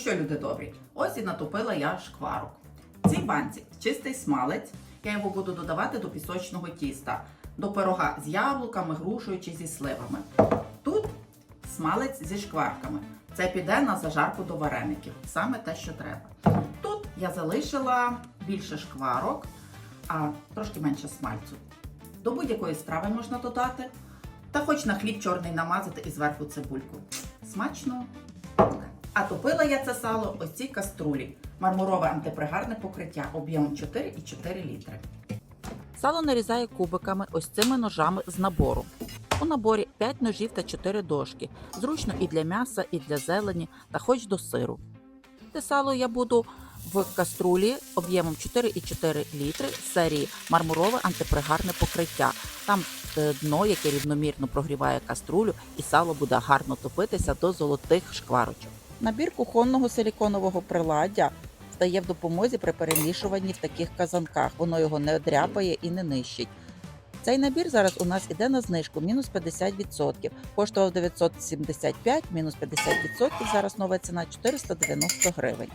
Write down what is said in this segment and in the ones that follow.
що, люди добрі, ось і натопила я шкварок. В цій банці чистий смалець. Я його буду додавати до пісочного тіста, до пирога з яблуками, грушею чи зі сливами. Тут смалець зі шкварками. Це піде на зажарку до вареників. Саме те, що треба. Тут я залишила більше шкварок, а трошки менше смальцю. До будь-якої страви можна додати. Та хоч на хліб чорний намазати і зверху цибульку. Смачно. А топила я це сало ось цій каструлі. Мармурове антипригарне покриття об'ємом 4,4 літри. Сало нарізаю кубиками ось цими ножами з набору. У наборі 5 ножів та 4 дошки. Зручно і для м'яса, і для зелені, та хоч до сиру. Те сало я буду в каструлі об'ємом 4,4 літри серії мармурове антипригарне покриття. Там е, дно, яке рівномірно прогріває каструлю, і сало буде гарно топитися до золотих шкварочок. Набір кухонного силіконового приладдя стає в допомозі при перемішуванні в таких казанках. Воно його не дряпає і не нищить. Цей набір зараз у нас іде на знижку мінус 50%. Коштував 975, мінус 50%, зараз нова ціна 490 гривень.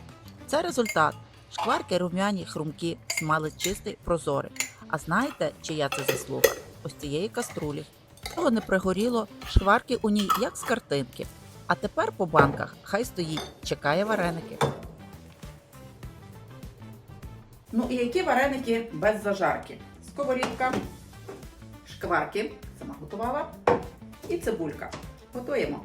Це результат. Шкварки рум'яні, хрумкі, смалець чистий, прозорий. А знаєте, чия це заслуга? Ось цієї каструлі. Того не пригоріло, шкварки у ній як з картинки. А тепер по банках хай стоїть, чекає вареники. Ну і які вареники без зажарки? Сковорідка, шкварки, сама готувала, і цибулька. Готуємо.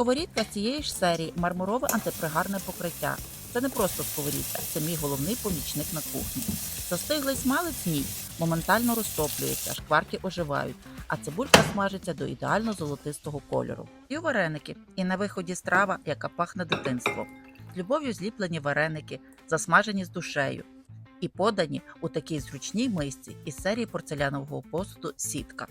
Сковорідка цієї ж серії мармурове антипригарне покриття. Це не просто сковорідка, це мій головний помічник на кухні. Застиглий смалець ні, моментально розтоплюється, шкварки оживають, а цибулька смажиться до ідеально золотистого кольору. І вареники, і на виході страва, яка пахне дитинством. З любов'ю зліплені вареники, засмажені з душею. І подані у такій зручній мисці із серії порцелянового посуду сітка.